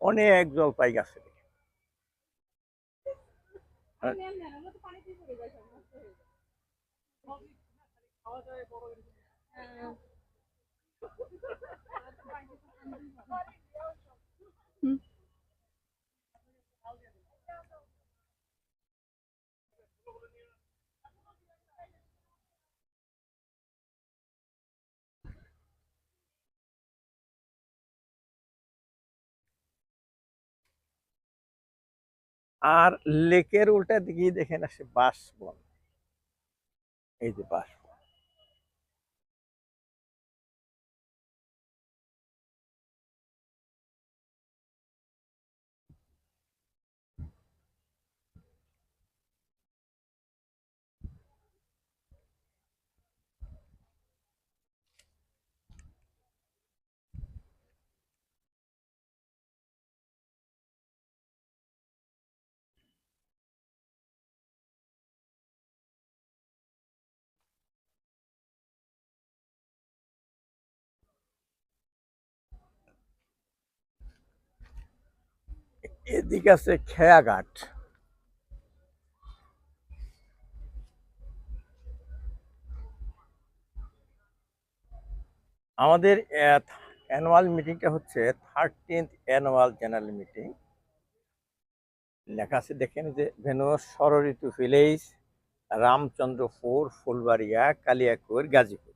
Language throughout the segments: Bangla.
অনেক জল পাই গাছে আর লেকের উল্টা দিকে দেখেন আসে বাঁশ বন এই যে বাঁশ বন এদিকে আছে খেয়াঘাট। আমাদের অ্যানুয়াল মিটিংটা হচ্ছে থার্টিন্থ অ্যানুয়াল জেনারেল মিটিং লেখা আছে, দেখেন যে ভেনু ষড়ঋতু ভিলেজ রামচন্দ্রপুর ফুলবাড়িয়া, কালিয়াকুর, গাজীপুর।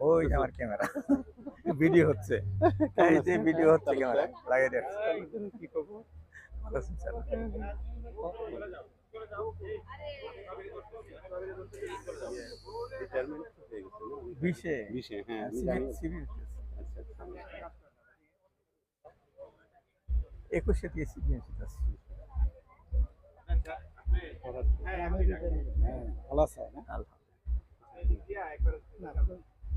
ওই আমার ক্যামেরা। ভিডিও হচ্ছে। এই যে ভিডিও হচ্ছে ক্যামেরা লাগিয়ে দিচ্ছি কি করব ভালো স্যার বিশে বিশে হ্যাঁ সিভিল সিভিল আচ্ছা আচ্ছা। একুশে দিয়ে সিভিল আছে ভালো আছে না? আলহামদুলিল্লাহ।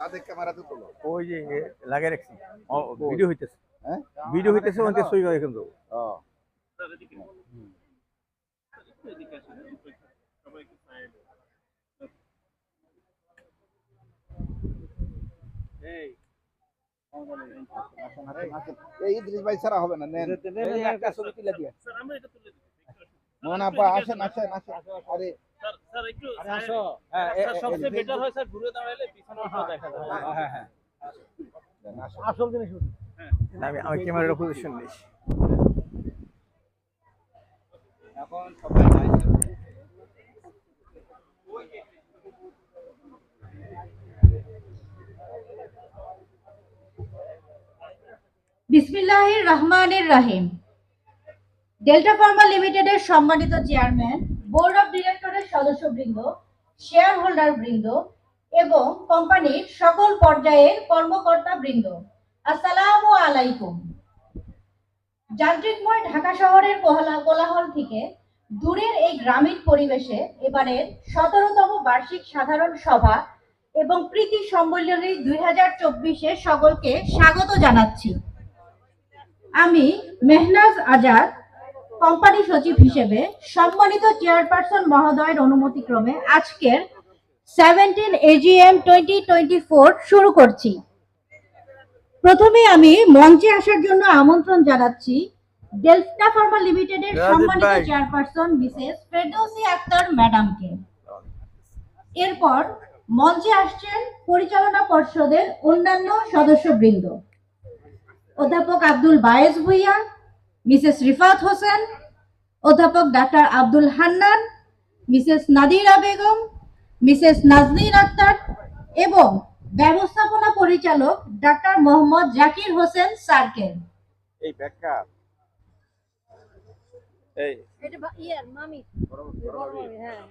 তাদের ক্যামেরাতে তুলো। ওই যে লাগিয়ে রাখছি। ভিডিও হইতেছে। হ্যাঁ? ভিডিও হইতেছে ওখান সই করে কিন্তু। ও। এই। ইদ্রিস ভাই ছাড়া হবে না নেন। একটা ছবি তুলে দিয়ে। মোহন আপা আসেন আসেন আসেন। আরে হ্যাঁ হয় হ্যাঁ হ্যাঁ। আসল জিনিস আমি আমি ক্যামেরাটা পজিশন নিই। এখন সবাই বিসমিল্লাহির রহমানির রাহিম। ডেল্টা ফার্মা লিমিটেডের সম্মানিত চেয়ারম্যান বোর্ড অফ ডিরেক্টরের সদস্যবৃন্দ শেয়ার হোল্ডার বৃন্দ এবং কোম্পানির সকল পর্যায়ের কর্মকর্তা বৃন্দ আসসালামু আলাইকুম। যান্ত্রিকময় ঢাকা শহরের কোহলা- কোলাহল থেকে দূরের এই গ্রামীণ পরিবেশে এবারের সতেরোতম বার্ষিক সাধারণ সভা এবং প্রীতি সম্মেলনী দুই হাজার চব্বিশে সকলকে স্বাগত জানাচ্ছি। আমি মেহনাজ আজাদ কোম্পানি সচিব হিসেবে সম্মানিত চেয়ারপারসন মহোদয়ের অনুমতিক্রমে আজকের seventeen AGM twenty twenty four শুরু করছি। প্রথমে আমি মঞ্চে আসার জন্য আমন্ত্রণ জানাচ্ছি ডেল্টা ফার্মা লিমিটেডের সম্মানিত। চেয়ারপারসন মিসেস ফেরদৌসি আক্তার ম্যাডামকে। এরপর মঞ্চে আসছেন পরিচালনা পর্ষদের অন্যান্য সদস্যবৃন্দ। অধ্যাপক আব্দুল বায়েজ ভুইয়া মিসেস রিফাত হোসেন অধ্যাপক doctor Abdul Hannan Mrs Nadira Begum Mrs Naznin Akhter এবং ব্যবস্থাপনা পরিচালক ডাক্তার মোহাম্মদ জাকির হোসেন স্যারকে। এই ব্যাখ্যা এই। এটা ইয়ের মামি বড় মামি হ্যাঁ।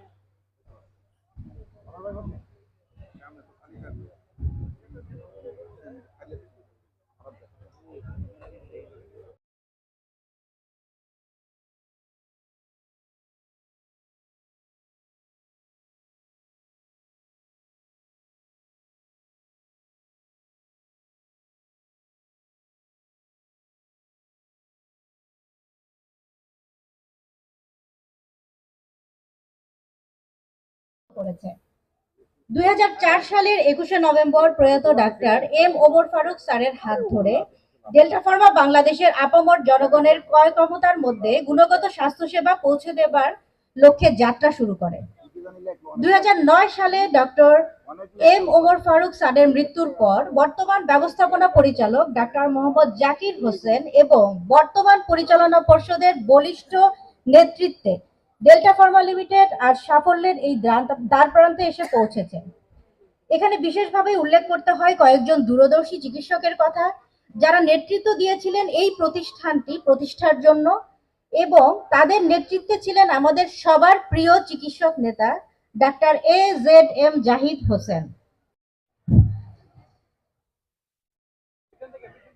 করেছে। দুই সালের একুশে নভেম্বর প্রয়াত ডাক্তার এম ওমর ফারুক স্যারের হাত ধরে ডেল্টা ফার্মা বাংলাদেশের আপামর জনগণের ক্রয় ক্ষমতার মধ্যে গুণগত স্বাস্থ্যসেবা পৌঁছে দেবার লক্ষ্যে যাত্রা শুরু করে। দুই নয় সালে ডক্টর এম ওমর ফারুক স্যারের মৃত্যুর পর বর্তমান ব্যবস্থাপনা পরিচালক ডাক্তার মোহাম্মদ জাকির হোসেন এবং বর্তমান পরিচালনা পর্ষদের বলিষ্ঠ নেতৃত্বে ডেল্টা ফার্মা লিমিটেড আর সাফল্যের এই দ্বার- প্রান্তে এসে পৌঁছেছে। এখানে বিশেষভাবে উল্লেখ করতে হয় কয়েকজন দূরদর্শী চিকিৎসকের কথা, যারা নেতৃত্ব দিয়েছিলেন এই প্রতিষ্ঠানটি প্রতিষ্ঠার জন্য এবং তাদের নেতৃত্বে ছিলেন আমাদের সবার প্রিয় চিকিৎসক নেতা, doctor A Z M Zahid Hossain.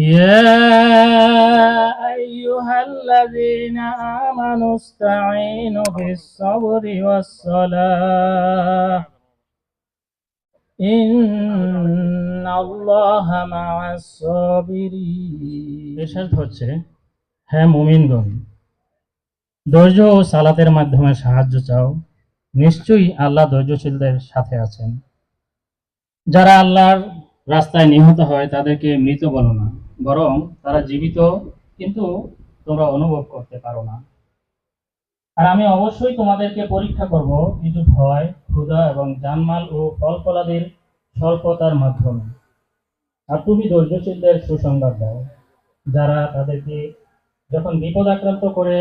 يا أيها الذين آمنوا استعينوا بالصبر والصلاة إن الله مع الصابرين এরশাদ হচ্ছে হ্যাঁ মুমিনগণ ধৈর্য ও সালাতের মাধ্যমে সাহায্য চাও নিশ্চয়ই আল্লাহ ধৈর্যশীলদের সাথে আছেন যারা আল্লাহর রাস্তায় নিহত হয় তাদেরকে মৃত বলো না বরং তারা জীবিত, কিন্তু তোমরা অনুভব করতে পারো না। আর আমি অবশ্যই তোমাদেরকে পরীক্ষা করব কিছু ভয়, ক্ষুধা এবং জানমাল ও ফল ফলাদির স্বল্পতার মাধ্যমে। আর তুমি ধৈর্যশীলদের সুসংবাদ দাও, যারা তাদেরকে যখন বিপদ আক্রান্ত করে,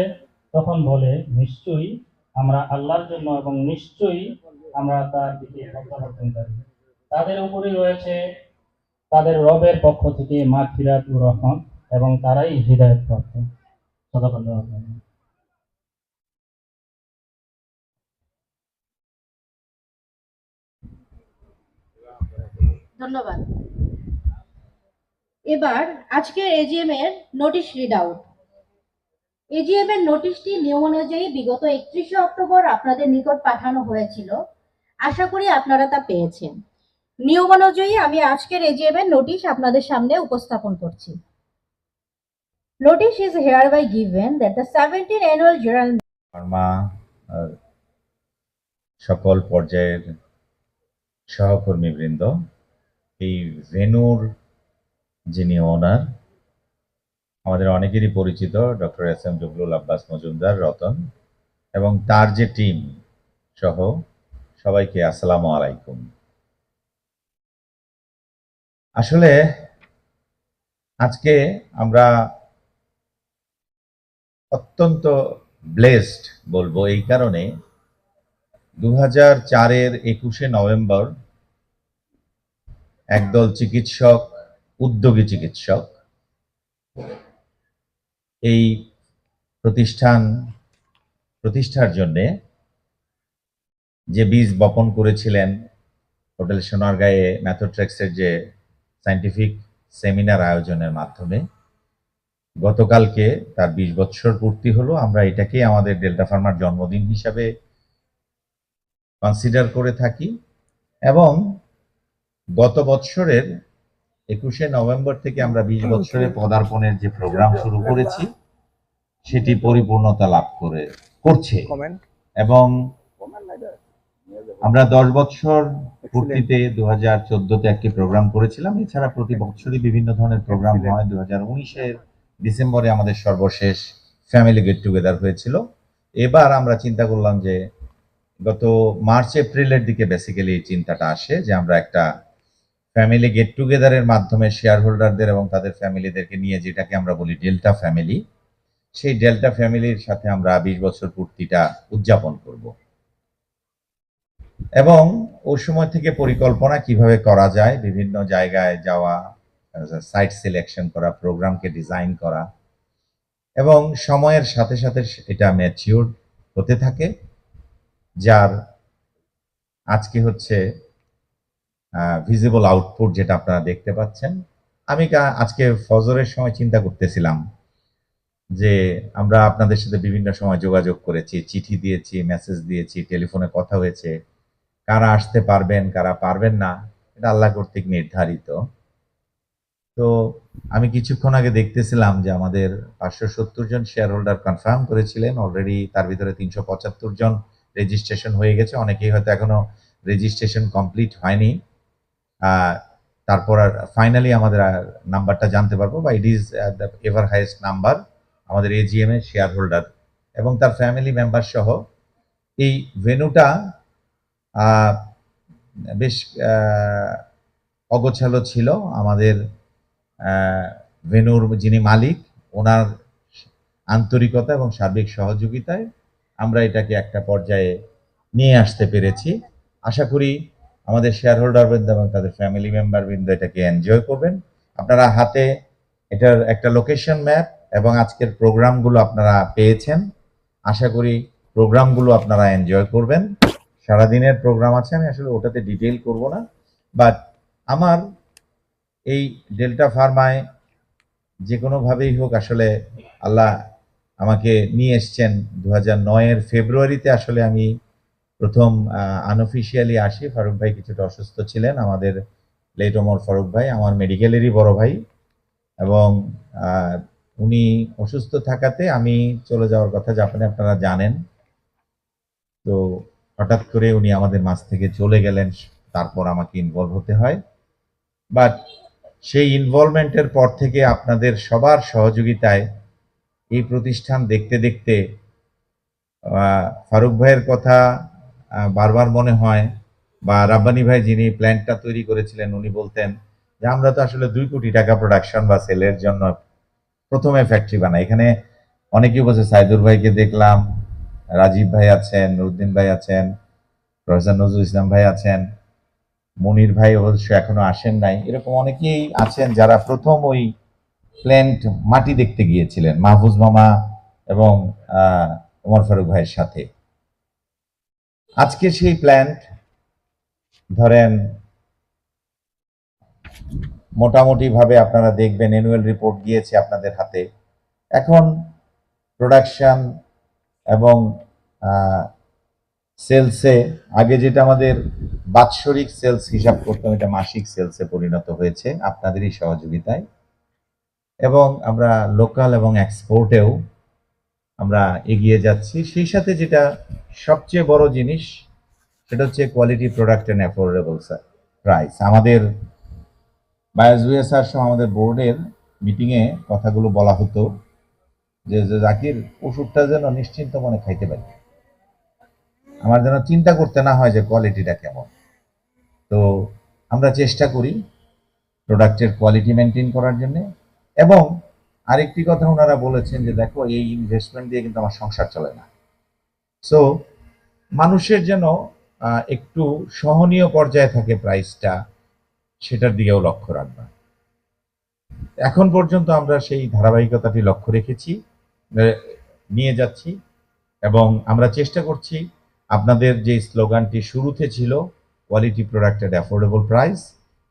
তখন বলে, নিশ্চয়ই আমরা আল্লাহর জন্য এবং নিশ্চয়ই আমরা তার দিকে প্রত্যাবর্তনকারী তাদের উপরেই রয়েছে তাদের রবের পক্ষ থেকে মাগফিরাত ও রহমত এবং তারাই হৃদায়ত প্রাপ্ত। ধন্যবাদ। এবার আজকের এজিএম এর নোটিশ রিড আউট এজিএম এর নোটিশটি নিয়ম অনুযায়ী বিগত একত্রিশে অক্টোবর আপনাদের নিকট পাঠানো হয়েছিল। আশা করি আপনারা তা পেয়েছেন। নিয়ম অনুযায়ী আমি আজকের এজিএম এর নোটিশ আপনাদের সামনে উপস্থাপন করছি। Notice is hereby given that the seventeen annual general pharma সকল পর্যায়ের সহকর্মীবৃন্দ, এই ভেনুর যিনি ওনার আমাদের অনেকেরই পরিচিত doctor S M Jobolul Abbas Majumder Ratan, এবং তার যে টিম সহ সবাইকে আসসালামু আলাইকুম। আসলে আজকে আমরা অত্যন্ত ব্লেসড বলব এই কারণে দু হাজার চারের একুশে নভেম্বর একদল চিকিৎসক, উদ্যোগী চিকিৎসক এই প্রতিষ্ঠান, প্রতিষ্ঠার জন্যে যে বীজ বপন করেছিলেন, হোটেল সোনারগাঁয়ে ম্যাথোট্রেক্সের যে সায়েন্টিফিক সেমিনার আয়োজনের মাধ্যমে। গতকালকে তার বিশ বছর পূর্তি হলো আমরা এটাকে আমাদের ডেল্টা ফার্মার জন্মদিন হিসাবে কনসিডার করে থাকি এবং গত বছরের একুশে নভেম্বর থেকে আমরা বিশ বছরে পদার্পণের যে প্রোগ্রাম শুরু করেছি সেটি পরিপূর্ণতা লাভ করে করছে। এবং আমরা দশ বছর পূর্তিতে দু হাজার চোদ্দতে একটি প্রোগ্রাম করেছিলাম। এছাড়া প্রতি বছরই বিভিন্ন ধরনের প্রোগ্রাম হয়। দু হাজার উনিশের ডিসেম্বরে আমাদের সর্বশেষ ফ্যামিলি গেট টুগেদার হয়েছিল। এবার আমরা চিন্তা করলাম যে গত মার্চ এপ্রিলের দিকে বেসিক্যালি এই চিন্তাটা আসে যে আমরা একটা ফ্যামিলি গেট টুগেদারের মাধ্যমে শেয়ার হোল্ডারদের এবং তাদের ফ্যামিলিদেরকে নিয়ে যেটাকে আমরা বলি ডেল্টা ফ্যামিলি সেই ডেল্টা ফ্যামিলির সাথে আমরা বিশ বছর পূর্তিটা উদযাপন করব। এবং ওই সময় থেকে পরিকল্পনা কীভাবে করা যায়, বিভিন্ন জায়গায় যাওয়া সাইট সিলেকশন করা প্রোগ্রামকে ডিজাইন করা, এবং সময়ের সাথে সাথে এটা ম্যাচিওর হতে থাকে, যার আজকে হচ্ছে ভিজিবল আউটপুট যেটা আপনারা দেখতে পাচ্ছেন। আমি আজকে ফজরের সময় চিন্তা করতেছিলাম যে আমরা আপনাদের সাথে বিভিন্ন সময় যোগাযোগ করেছি, চিঠি দিয়েছি মেসেজ দিয়েছি টেলিফোনে কথা হয়েছে। কারা আসতে পারবেন, কারা পারবেন না, এটা আল্লাহ কর্তৃক নির্ধারিত। তো আমি কিছুক্ষণ আগে দেখতেছিলাম যে আমাদের পাঁচশো সত্তর জন শেয়ার হোল্ডার কনফার্ম করেছিলেন অলরেডি তার ভিতরে তিনশো পঁচাত্তর জন রেজিস্ট্রেশন হয়ে গেছে, অনেকেই হয়তো এখনও রেজিস্ট্রেশন কমপ্লিট হয়নি। তারপর আর ফাইনালি আমাদের নাম্বারটা জানতে পারব বা it is the ever highest number আমাদের এজিএম এর শেয়ার হোল্ডার এবং তার ফ্যামিলি মেম্বার সহ। এই ভেনুটা বেশ অগোছালো ছিল আমাদের ভেনুর যিনি মালিক, ওনার আন্তরিকতা এবং সার্বিক সহযোগিতায় আমরা এটাকে একটা পর্যায়ে নিয়ে আসতে পেরেছি। আশা করি আমাদের শেয়ার হোল্ডার বৃন্দ এবং তাদের ফ্যামিলি মেম্বার বৃন্দ এটাকে এনজয় করবেন। আপনারা হাতে এটার একটা লোকেশন ম্যাপ এবং আজকের প্রোগ্রামগুলো আপনারা পেয়েছেন। আশা করি প্রোগ্রামগুলো আপনারা এনজয় করবেন। সারাদিনের প্রোগ্রাম আছে, আমি আসলে ওটাতে ডিটেইল করব না। বাট আমার এই ডেল্টা ফার্মায় যে কোনোভাবেই হোক আসলে আল্লাহ আমাকে নিয়ে এসছেন। দু হাজার নয়ের ফেব্রুয়ারিতে আসলে আমি প্রথম আনঅফিসিয়ালি আসি। ফারুক ভাই কিছুটা অসুস্থ ছিলেন, আমাদের লেট ওমর ফারুক ভাই, আমার মেডিকেলেরই বড় ভাই। এবং উনি অসুস্থ থাকাতে আমি চলে যাওয়ার কথা জাপানে আপনারা জানেন। তো হঠাৎ করে উনি আমাদের মাছ থেকে চলে গেলেন, তারপর আমাকে ইনভলভ হতে হয়। বাট সেই ইনভলভমেন্টের পর থেকে আপনাদের সবার সহযোগিতায় এই প্রতিষ্ঠান দেখতে দেখতে ফারুক ভাইয়ের কথা বারবার মনে হয়, বা রাব্বানি ভাই যিনি প্ল্যানটা তৈরি করেছিলেন, উনি বলতেন যে, আমরা তো আসলে দুই কোটি টাকা প্রোডাকশন বা সেলের জন্য প্রথমে ফ্যাক্টরি বানাই। এখানে অনেকেই বলছে, সাইদুর ভাইকে দেখলাম রাজীব ভাই আছেন, নুরুদ্দিন ভাই আছেন, প্রফেসর নজরুল ইসলাম ভাই আছেন, মনির ভাই অবশ্য এখনও আসেন নাই। এরকম অনেকেই আছেন যারা প্রথম ওই প্ল্যান্ট মাটি দেখতে গিয়েছিলেন, মাহফুজ মামা এবং ওমর ফারুক ভাইয়ের সাথে। আজকে সেই প্ল্যান্ট, ধরেন মোটামুটি ভাবে আপনারা দেখবেন অ্যানুয়াল রিপোর্ট গিয়েছে আপনাদের হাতে। এখন প্রোডাকশন এবং সেলসে আগে যেটা আমাদের বাৎসরিক সেলস হিসাব করতাম, এটা মাসিক সেলসে পরিণত হয়েছে আপনাদেরই সহযোগিতায়। এবং আমরা লোকাল এবং এক্সপোর্টেও আমরা এগিয়ে যাচ্ছি। সেই সাথে যেটা সবচেয়ে বড় জিনিস, সেটা হচ্ছে quality product and affordable price আমাদের বায়োজুএসআর সহ আমাদের বোর্ডের মিটিংয়ে কথাগুলো বলা হতো। যে জাকির ওষুধটা যেন নিশ্চিন্ত মনে খাইতে পারি। আমার যেন চিন্তা করতে না হয় যে কোয়ালিটিটা কেমন। তো আমরা চেষ্টা করি প্রোডাক্টের কোয়ালিটি মেনটেন করার জন্য এবং আরেকটি কথা ওনারা বলেছেন যে, দেখো, এই ইনভেস্টমেন্ট দিয়ে কিন্তু আমার সংসার চলে না। সো মানুষের যেন একটু সহনীয় পর্যায়ে থাকে প্রাইসটা সেটার দিকেও লক্ষ্য রাখবা। এখন পর্যন্ত আমরা সেই ধারাবাহিকতাটি লক্ষ্য রেখেছি। নিয়ে যাচ্ছি এবং আমরা চেষ্টা করছি আপনাদের যে স্লোগানটি শুরুতে ছিল quality product at affordable price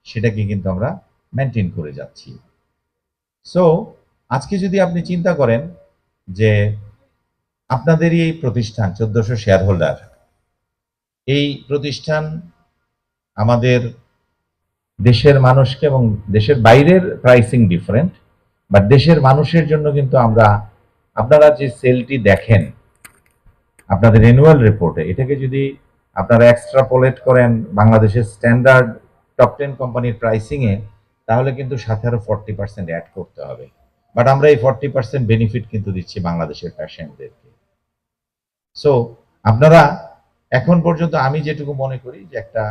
সেটাকে কিন্তু আমরা মেনটেন করে যাচ্ছি। সো আজকে যদি আপনি চিন্তা করেন যে আপনাদেরই এই প্রতিষ্ঠান, চোদ্দশো শেয়ার হোল্ডার এই প্রতিষ্ঠান আমাদের দেশের মানুষকে এবং দেশের বাইরের প্রাইসিং ডিফারেন্ট বাট দেশের মানুষের জন্য কিন্তু আমরা আপনারা যে সেলটি দেখেন, আপনাদের অ্যানুয়াল রিপোর্টে এটাকে যদি আপনারা এক্সট্রাপোলেট করেন বাংলাদেশের স্ট্যান্ডার্ড টপ টেন কোম্পানির প্রাইসিংয়ে তাহলে কিন্তু সাথে আরও ফর্টি পার্সেন্ট অ্যাড করতে হবে। বাট আমরা এই ফর্টি পার্সেন্ট বেনিফিট কিন্তু দিচ্ছি বাংলাদেশের প্যাশেন্টদেরকে সো আপনারা এখন পর্যন্ত আমি যেটুকু মনে করি যে একটা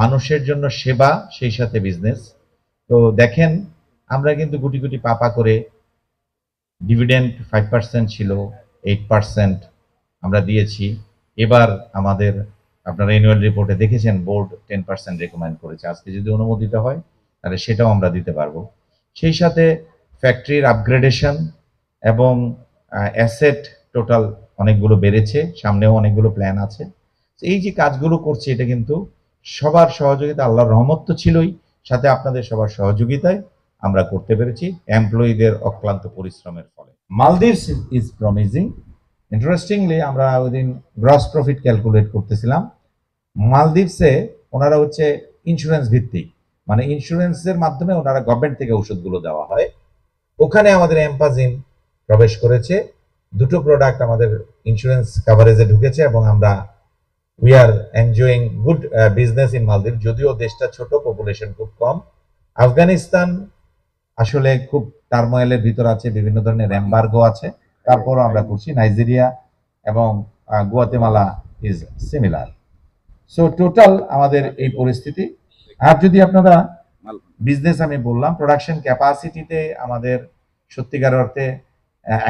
মানুষের জন্য সেবা, সেই সাথে বিজনেস তো দেখেন, আমরা কিন্তু গুটি গুটি পাপা করে ডিভিডেন্ড ফাইভ পার্সেন্ট ছিল এইট পার্সেন্ট আমরা দিয়েছি। এবার আমাদের, আপনারা অ্যানুয়াল রিপোর্টে দেখেছেন বোর্ড টেন পার্সেন্ট রেকমেন্ড করেছে। আজকে যদি অনুমোদিত হয়, তাহলে সেটাও আমরা দিতে পারব। সেই সাথে ফ্যাক্টরির আপগ্রেডেশন এবং অ্যাসেট টোটাল অনেকগুলো বেড়েছে, সামনেও অনেকগুলো প্ল্যান আছে। এই যে কাজগুলো করছে, এটা কিন্তু সবার সহযোগিতা, আল্লাহর রহমত তো ছিলই, সাথে আপনাদের সবার সহযোগিতায় আমরা করতে পেরেছি এমপ্লয়ীদের অক্লান্ত পরিশ্রমের ফলে। মালদ্বীপস ইজ প্রমিজিং ইন্টারেস্টিংলি আমরা ওই দিন গ্রস প্রফিট ক্যালকুলেট করতেছিলাম। মালদ্বীপসে ওনারা হচ্ছে ইন্স্যুরেন্স ভিত্তিক। মানে ইন্স্যুরেন্সের মাধ্যমে ওনারা গভর্নমেন্ট থেকে ওষুধগুলো দেওয়া হয়। ওখানে আমাদের এম্পাজিন প্রবেশ করেছে। দুটো প্রোডাক্ট আমাদের ইন্স্যুরেন্স কাভারেজে ঢুকেছে এবং আমরা we are enjoying good business in মালদ্বীপ যদিও দেশটা ছোট পপুলেশন খুব কম। আফগানিস্তান আসলে খুব টার্মোয়েলের ভিতর আছে, বিভিন্ন ধরনের এম্বার্গো আছে। তারপরও আমরা করছি। নাইজেরিয়া এবং Guatemala is similar so total আমাদের এই পরিস্থিতি। আর যদি আপনারা বিজনেস আমি বললাম প্রোডাকশন ক্যাপাসিটিতে আমাদের সত্যিকার অর্থে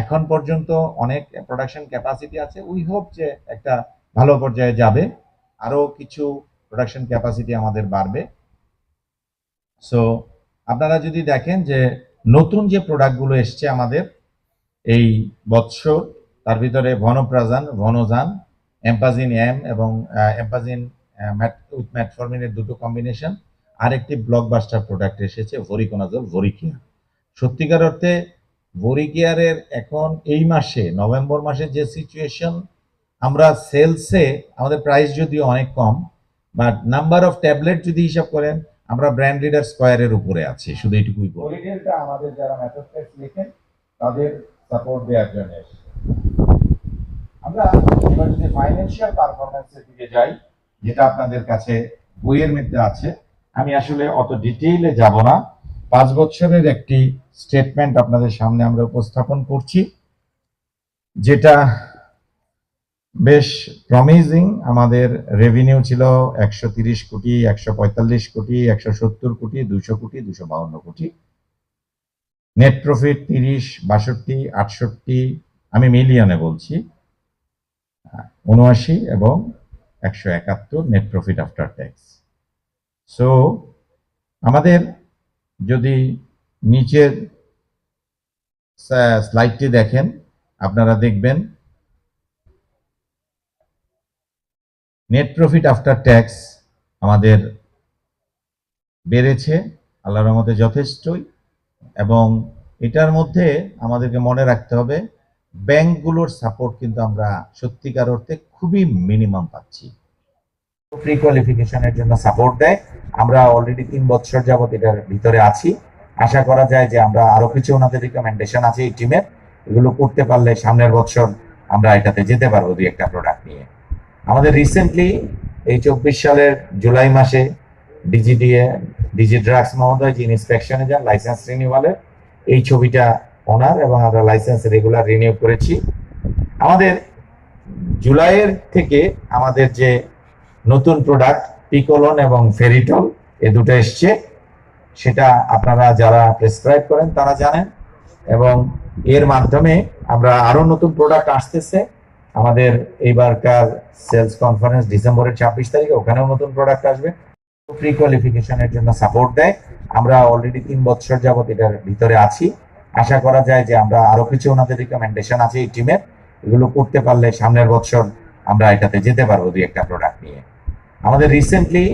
এখন পর্যন্ত অনেক প্রোডাকশন ক্যাপাসিটি আছে। উই হোপ যে একটা ভালো পর্যায়ে যাবে। আরও কিছু প্রোডাকশন ক্যাপাসিটি আমাদের বাড়বে। সো আপনারা যদি দেখেন যে নতুন যে প্রোডাক্টগুলো এসছে আমাদের, এই বৎসর তার ভিতরে ভনপ্রাজান, ভনজান, এম্পাজিন এম এবং এম্পাজিন উইথ ম্যাটফর্মিনের দুটো কম্বিনেশন আরেকটি ব্লকবাস্টার প্রোডাক্ট এসেছে, ভরিকোনাজল ভরিকিয়া। সত্যিকার অর্থে ভরিকিয়ারের এখন এই মাসে, নভেম্বর মাসে যে সিচুয়েশন আমরা সেলসে আমাদের প্রাইস যদিও অনেক কম বাট নাম্বার অফ ট্যাবলেট যদি হিসাব করেন আমরা ব্র্যান্ড লিডার স্কোয়ারের উপরে আছি, শুধু এইটুকুই হলিডেটা আমাদের যারা ম্যাথোস্টেক্স লেখেন, তাদের সাপোর্ট দেওয়ার জন্য আমরা এবার যদি ফাইন্যান্সিয়াল পারফরমেন্সের দিকে যাই, যেটা আপনাদের কাছে বইয়ের মধ্যে আছে, আমি আসলে অত ডিটেইলে যাব না। পাঁচ বছরের একটি স্টেটমেন্ট আপনাদের সামনে আমরা উপস্থাপন করছি, যেটা বেশ প্রমিজিং আমাদের রেভিনিউ ছিল একশো তিরিশ কোটি, একশো পঁয়তাল্লিশ কোটি, একশো সত্তর কোটি, দুশো কোটি, দুশো বাউন্ন কোটি। নেট প্রফিট তিরিশ, বাষট্টি, আটষট্টি, আমি মিলিয়নে বলছি। উনআশি এবং একশো একাত্তর net profit after tax so আমাদের যদি নিচের স্লাইডটি দেখেন, আপনারা দেখবেন নেট প্রফিট আফটার ট্যাক্স আমাদের বেড়েছে, আল্লাহর রহমতে যথেষ্টই, এবং এটার মধ্যে আমাদেরকে মনে রাখতে হবে, ব্যাংকগুলোর সাপোর্ট কিন্তু আমরা সত্যিকার অর্থে খুবই মিনিমাম পাচ্ছি। প্রি কোয়ালিফিকেশনের জন্য সাপোর্ট দেয়। আমরা অলরেডি তিন বছর যাবত এটার ভিতরে আছি। আশা করা যায় যে আমরা আরও কিছু ওনাদের রিকমেন্ডেশন আছে এই টিমের এগুলো করতে পারলে সামনের বছর আমরা এটাতে যেতে পারব দুই একটা প্রোডাক্ট নিয়ে। আমাদের রিসেন্টলি এই চব্বিশ সালের জুলাই মাসে ডিজিডিএ ডিজি ড্রাগস মহোদয় যিনি ইন্সপেকশনে যান লাইসেন্স রিনিউয়ালের এই ছবিটা ওনার এবং আমরা লাইসেন্স রেগুলার রিনিউ করেছি। আমাদের জুলাইয়ের থেকে আমাদের যে নতুন প্রোডাক্ট পিকোলন এবং ফেরিটল এ দুটো এসছে। সেটা আপনারা যারা প্রেসক্রাইব করেন তারা জানেন। এবং এর মাধ্যমে আমরা আরও নতুন প্রোডাক্ট আসতেছে। আমাদের এইবারকার সেলস কনফারেন্স ডিসেম্বরের ছাব্বিশ তারিখে, ওখানেও নতুন প্রোডাক্ট আসবে। প্রি কোয়ালিফিকেশনের জন্য সাপোর্ট দেয়। আমরা অলরেডি তিন বছর যাবত এটার ভিতরে আছি। আশা করা যায় যে আমরা আরও কিছু ওনাদের রিকমেন্ডেশন আছে এই টিমের এগুলো করতে পারলে সামনের বছর আমরা এটাতে যেতে পারব দুই একটা প্রোডাক্ট নিয়ে। আমাদের রিসেন্টলি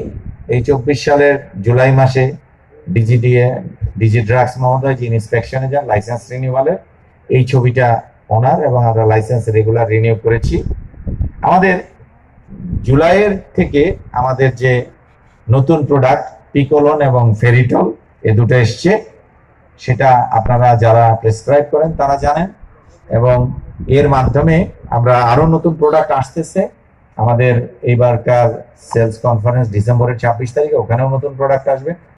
এই চব্বিশ সালের জুলাই মাসে ডিজিডিএ ডিজি ড্রাগস মহোদয় যিনি ইন্সপেকশনে যান লাইসেন্স রিনিউয়ালের এই ছবিটা ওনার এবং আমরা লাইসেন্স রেগুলার রিনিউ করেছি। আমাদের জুলাইয়ের থেকে আমাদের যে নতুন প্রোডাক্ট পিকোলন এবং ফেরিটল এ দুটো এসছে। সেটা আপনারা যারা প্রেসক্রাইব করেন তারা জানেন। এবং এর মাধ্যমে আমরা আরও নতুন প্রোডাক্ট আসতেছে। আমাদের এইবারকার সেলস কনফারেন্স ডিসেম্বরের ছাব্বিশ তারিখে ওখানেও নতুন প্রোডাক্ট আসবে।